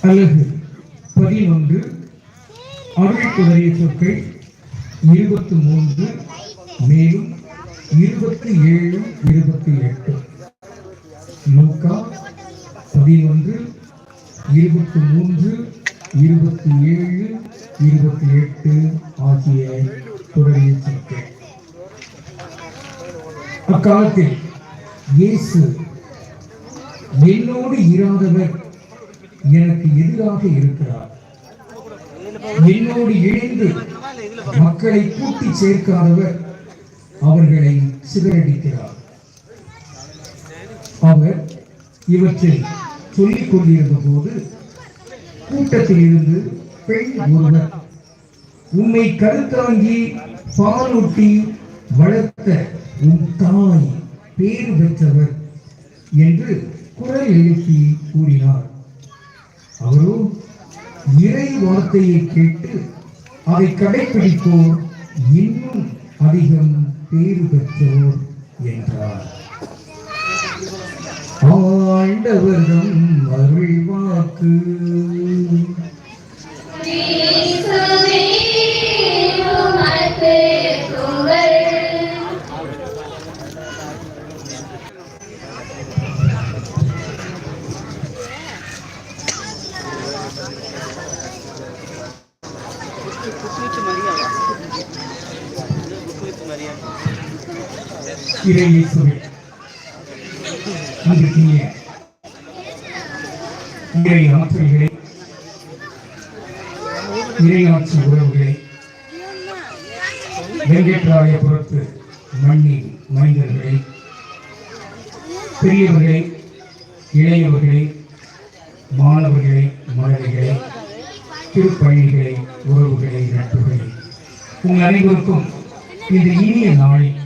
அழகு. பதினொன்று. அருள்குதறிய சொற்கள். இருபத்தி மூன்று. மேலும் இருபத்தி ஏழு இருபத்தி எட்டு. நூக்கா பதினொன்று. இருபத்தி மூன்று இருபத்தி ஏழு இருபத்தி எட்டு ஆகிய தொடரிய சொற்கள். அக்காலத்தில் இயேசு என்னோடு இராதவர் எனக்கு எதிராக இருக்கிறார். என்னோடு இணைந்து மக்களை கூட்டி சேர்க்காதவர் அவர்களை சிதறடிக்கிறார். அவர் இவற்றை சொல்லிக் கொண்டிருந்த போது கூட்டத்தில் இருந்து பெண் ஒருவர் உன்னை கருத்தாங்கி பாலூட்டி வளர்த்த உன் தாய் பேறு பெற்றவர் என்று குரல் எழுப்பி கூறினார். அவரோ இறை வார்த்தையை கேட்டு அதை கடைபிடிப்போர் இன்னும் அதிகம் பேறு பெற்றோர் என்றார். ஆண்டவர்தம் இறையேசுவே அன்றைய இறை ஆற்றல்களை இறையாட்சி உறவுகளை வெங்கட்ராயபுரத்து மண்ணின் மனிதர்களை பெரியவர்களை இளையவர்களை மாணவர்களை மழலைகளை திருப்பயணிகளை உறவுகளை நட்புகளை உங்கள் அனைவருக்கும் இந்த இனிய நாளில்